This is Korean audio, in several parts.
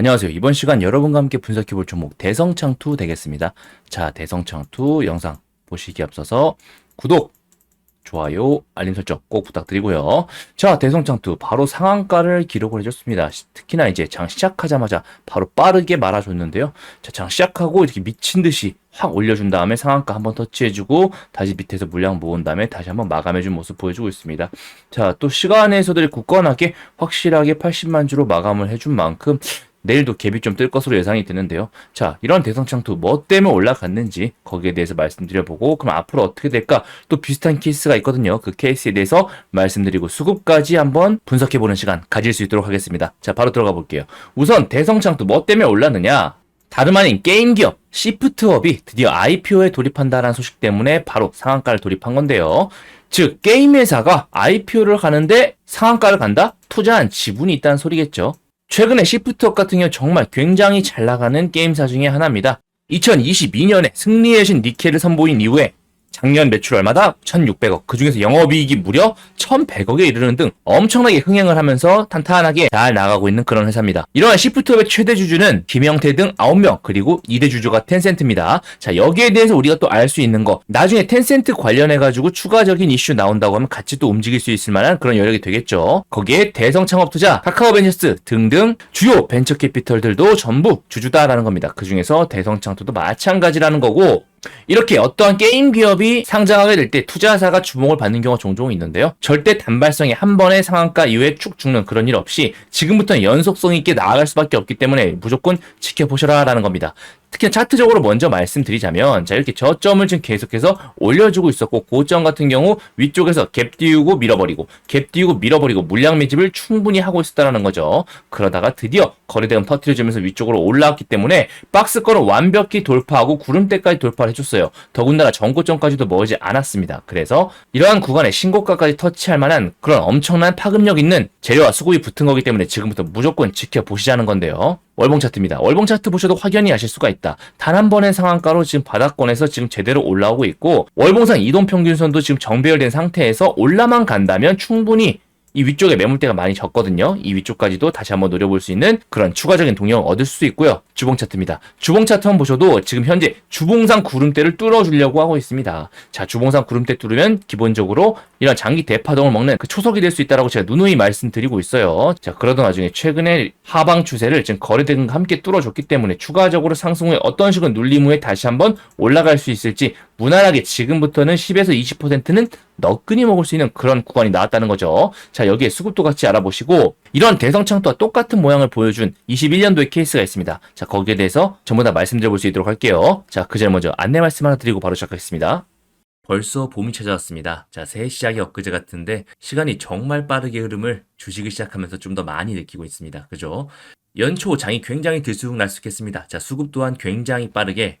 안녕하세요. 이번 시간 여러분과 함께 분석해볼 종목 대성창투 되겠습니다. 자, 대성창투 영상 보시기 앞서서 구독, 좋아요, 알림 설정 꼭 부탁드리고요. 자, 대성창투 바로 상한가를 기록을 해줬습니다. 시- 특히나 이제 장 시작하자마자 바로 빠르게 말아줬는데요. 자, 장 시작하고 이렇게 미친 듯이 확 올려준 다음에 상한가 한번 터치해주고 다시 밑에서 물량 모은 다음에 다시 한번 마감해준 모습 보여주고 있습니다. 자, 또 시간에서도 굳건하게 확실하게 80만 주로 마감을 해준 만큼 내일도 갭이 좀 뜰 것으로 예상이 되는데요. 자, 이런 대성 창투 뭐 때문에 올라갔는지 거기에 대해서 말씀드려보고 그럼 앞으로 어떻게 될까 또 비슷한 케이스가 있거든요. 그 케이스에 대해서 말씀드리고 수급까지 한번 분석해보는 시간 가질 수 있도록 하겠습니다. 자, 바로 들어가 볼게요. 우선 대성 창투 뭐 때문에 올랐느냐? 다름 아닌 게임 기업 시프트업이 드디어 IPO에 돌입한다는 소식 때문에 바로 상한가를 돌입한 건데요. 즉 게임 회사가 IPO를 가는데 상한가를 간다? 투자한 지분이 있다는 소리겠죠. 최근에 시프트업 같은 경우 정말 굉장히 잘 나가는 게임사 중에 하나입니다. 2022년에 승리의 신 니켈을 선보인 이후에 작년 매출 얼마다? 1,600억. 그 중에서 영업이익이 무려 1,100억에 이르는 등 엄청나게 흥행을 하면서 탄탄하게 잘 나가고 있는 그런 회사입니다. 이러한 시프트업의 최대 주주는 김영태 등 9명 그리고 2대 주주가 텐센트입니다. 자 여기에 대해서 우리가 또 알 수 있는 거 나중에 텐센트 관련해 가지고 추가적인 이슈 나온다고 하면 같이 또 움직일 수 있을 만한 그런 여력이 되겠죠. 거기에 대성 창업 투자, 카카오벤처스 등등 주요 벤처 캐피털들도 전부 주주다라는 겁니다. 그 중에서 대성 창투도 마찬가지라는 거고 이렇게 어떠한 게임 기업이 상장하게 될 때 투자사가 주목을 받는 경우가 종종 있는데요. 절대 단발성의 한 번의 상한가 이후에 축 죽는 그런 일 없이 지금부터는 연속성 있게 나아갈 수밖에 없기 때문에 무조건 지켜보셔라 라는 겁니다. 특히 차트적으로 먼저 말씀드리자면 자 이렇게 저점을 지금 계속해서 올려주고 있었고 고점 같은 경우 위쪽에서 갭 띄우고 밀어버리고 갭 띄우고 밀어버리고 물량 매집을 충분히 하고 있었다라는 거죠. 그러다가 드디어 거래대금 터트려주면서 위쪽으로 올라왔기 때문에 박스권을 완벽히 돌파하고 구름대까지 돌파를 해줬어요. 더군다나 전고점까지도 머지 않았습니다. 그래서 이러한 구간에 신고가까지 터치할 만한 그런 엄청난 파급력 있는 재료와 수급이 붙은 거기 때문에 지금부터 무조건 지켜보시자는 건데요. 월봉 차트입니다. 월봉 차트 보셔도 확연히 아실 수가 있다. 단 한 번의 상한가로 지금 바닥권에서 지금 제대로 올라오고 있고 월봉상 이동평균선도 지금 정배열된 상태에서 올라만 간다면 충분히 이 위쪽에 매물대가 많이 졌거든요. 이 위쪽까지도 다시 한번 노려볼 수 있는 그런 추가적인 동력을 얻을 수 있고요. 주봉 차트입니다. 주봉 차트 한번 보셔도 지금 현재 주봉상 구름대를 뚫어주려고 하고 있습니다. 자, 주봉상 구름대 뚫으면 기본적으로 이런 장기 대파동을 먹는 그 초석이 될 수 있다라고 제가 누누이 말씀드리고 있어요. 자, 그러던 와중에 최근에 하방 추세를 지금 거래대금과 함께 뚫어줬기 때문에 추가적으로 상승 후에 어떤 식으로 눌림 후에 다시 한번 올라갈 수 있을지 무난하게 지금부터는 10에서 20%는 너끈히 먹을 수 있는 그런 구간이 나왔다는 거죠. 자, 여기에 수급도 같이 알아보시고 이런 대성창투와 똑같은 모양을 보여준 21년도의 케이스가 있습니다. 자, 거기에 대해서 전부 다 말씀드려 볼 수 있도록 할게요. 자, 그 전에 먼저 안내 말씀 하나 드리고 바로 시작하겠습니다. 벌써 봄이 찾아왔습니다. 자, 새해 시작이 엊그제 같은데 시간이 정말 빠르게 흐름을 주식을 시작하면서 좀 더 많이 느끼고 있습니다. 그죠? 연초 장이 굉장히 들쑥날쑥했습니다. 자, 수급 또한 굉장히 빠르게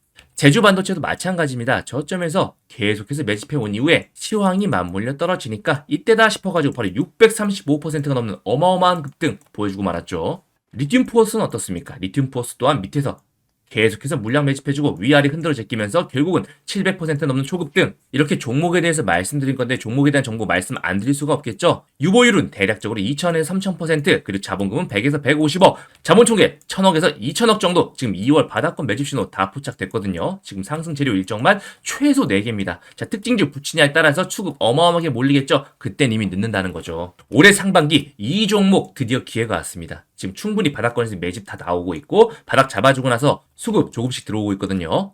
제주 반도체도 마찬가지입니다. 저점에서 계속해서 매집해 온 이후에 시황이 맞물려 떨어지니까 이때다 싶어가지고 바로 635%가 넘는 어마어마한 급등 보여주고 말았죠. 리튬 포스는 어떻습니까? 리튬 포스 또한 밑에서 계속해서 물량 매집해주고 위아래 흔들어 제끼면서 결국은 700% 넘는 초급등 이렇게 종목에 대해서 말씀드린 건데 종목에 대한 정보 말씀 안 드릴 수가 없겠죠 유보율은 대략적으로 2000에서 3000% 그리고 자본금은 100에서 150억 자본 총계 1000억에서 2000억 정도 지금 2월 바닥권 매집 신호 다 포착됐거든요. 지금 상승 재료 일정만 최소 4개입니다. 자 특징주 붙이냐에 따라서 추급 어마어마하게 몰리겠죠? 그땐 이미 늦는다는 거죠. 올해 상반기 이 종목 드디어 기회가 왔습니다. 지금 충분히 바닥권에서 매집 다 나오고 있고 바닥 잡아주고 나서 수급 조금씩 들어오고 있거든요.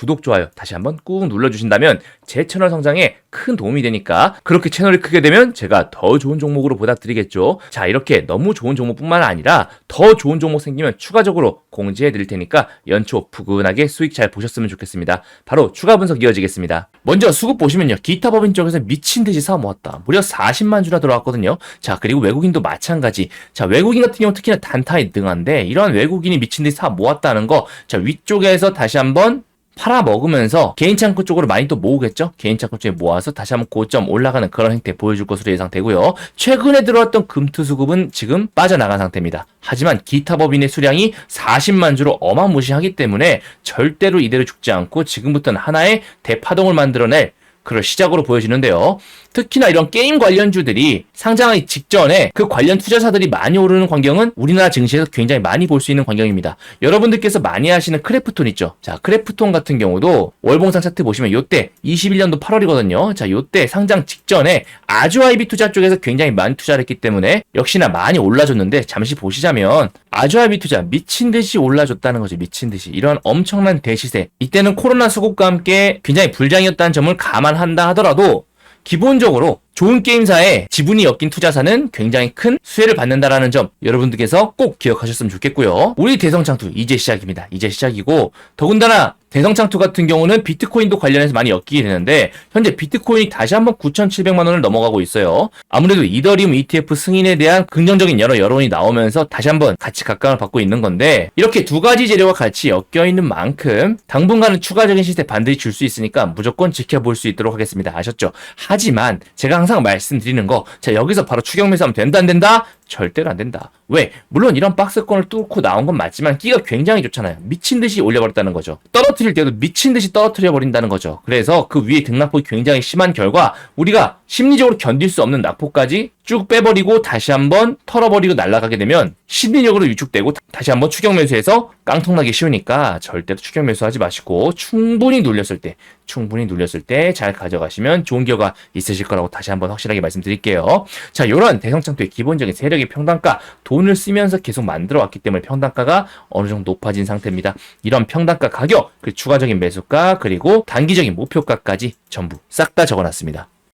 구독, 좋아요 다시 한번 꾹 눌러주신다면 제 채널 성장에 큰 도움이 되니까 그렇게 채널이 크게 되면 제가 더 좋은 종목으로 보답드리겠죠. 자 이렇게 너무 좋은 종목뿐만 아니라 더 좋은 종목 생기면 추가적으로 공지해 드릴 테니까 연초 푸근하게 수익 잘 보셨으면 좋겠습니다. 바로 추가 분석 이어지겠습니다. 먼저 수급 보시면요. 기타 법인 쪽에서 미친 듯이 사 모았다. 무려 40만 주나 들어왔거든요. 자 그리고 외국인도 마찬가지. 자 외국인 같은 경우 특히나 단타에 등한데 이러한 외국인이 미친 듯이 사 모았다는 거. 자 위쪽에서 다시 한번 팔아 먹으면서 개인 창고 쪽으로 많이 또 모으겠죠? 개인 창고 쪽에 모아서 다시 한번 고점 올라가는 그런 행태 보여줄 것으로 예상되고요. 최근에 들어왔던 금투 수급은 지금 빠져나간 상태입니다. 하지만 기타 법인의 수량이 40만 주로 어마무시하기 때문에 절대로 이대로 죽지 않고 지금부터는 하나의 대파동을 만들어낼 그럴 시작으로 보여지는데요. 특히나 이런 게임 관련주들이 상장하기 직전에 그 관련 투자사들이 많이 오르는 광경은 우리나라 증시에서 굉장히 많이 볼 수 있는 광경입니다. 여러분들께서 많이 하시는 크래프톤 있죠? 자, 크래프톤 같은 경우도 월봉상 차트 보시면 요때 21년도 8월이거든요. 자, 요때 상장 직전에 아주 아이비 투자 쪽에서 굉장히 많이 투자를 했기 때문에 역시나 많이 올라줬는데 잠시 보시자면 아주 아이비 투자 미친 듯이 올라줬다는 거죠. 미친 듯이. 이런 엄청난 대시세. 이때는 코로나 수급과 함께 굉장히 불장이었다는 점을 감안한다 하더라도 기본적으로 좋은 게임사에 지분이 엮인 투자사는 굉장히 큰 수혜를 받는다라는 점 여러분들께서 꼭 기억하셨으면 좋겠고요. 우리 대성 창투 이제 시작입니다. 이제 시작이고 더군다나 대성창투 같은 경우는 비트코인도 관련해서 많이 엮이게 되는데 현재 비트코인이 다시 한번 9,700만 원을 넘어가고 있어요. 아무래도 이더리움 ETF 승인에 대한 긍정적인 여러 여론이 나오면서 다시 한번 같이 각광을 받고 있는 건데 이렇게 두 가지 재료가 같이 엮여 있는 만큼 당분간은 추가적인 시세 반드시 줄 수 있으니까 무조건 지켜볼 수 있도록 하겠습니다. 아셨죠? 하지만 제가 항상 말씀드리는 거, 자 여기서 바로 추격 매수하면 된다 안 된다? 절대로 안 된다. 왜? 물론 이런 박스권을 뚫고 나온 건 맞지만 끼가 굉장히 좋잖아요. 미친 듯이 올려버렸다는 거죠. 떨어뜨릴 때도 미친 듯이 떨어뜨려 버린다는 거죠. 그래서 그 위에 등락폭이 굉장히 심한 결과 우리가 심리적으로 견딜 수 없는 낙폭까지 쭉 빼버리고 다시 한번 털어버리고 날아가게 되면 심리적으로 위축되고 다시 한번 추격 매수해서 깡통나기 쉬우니까 절대로 추격 매수하지 마시고 충분히 눌렸을 때 충분히 눌렸을 때 잘 가져가시면 좋은 결과 있으실 거라고 다시 한번 확실하게 말씀드릴게요. 자, 이런 대성창투의 기본적인 세력의 평단가 돈을 쓰면서 계속 만들어 왔기 때문에 평단가가 어느 정도 높아진 상태입니다. 이런 평단가 가격, 그 추가적인 매수가 그리고 단기적인 목표가까지 전부 싹 다 적어놨습니다.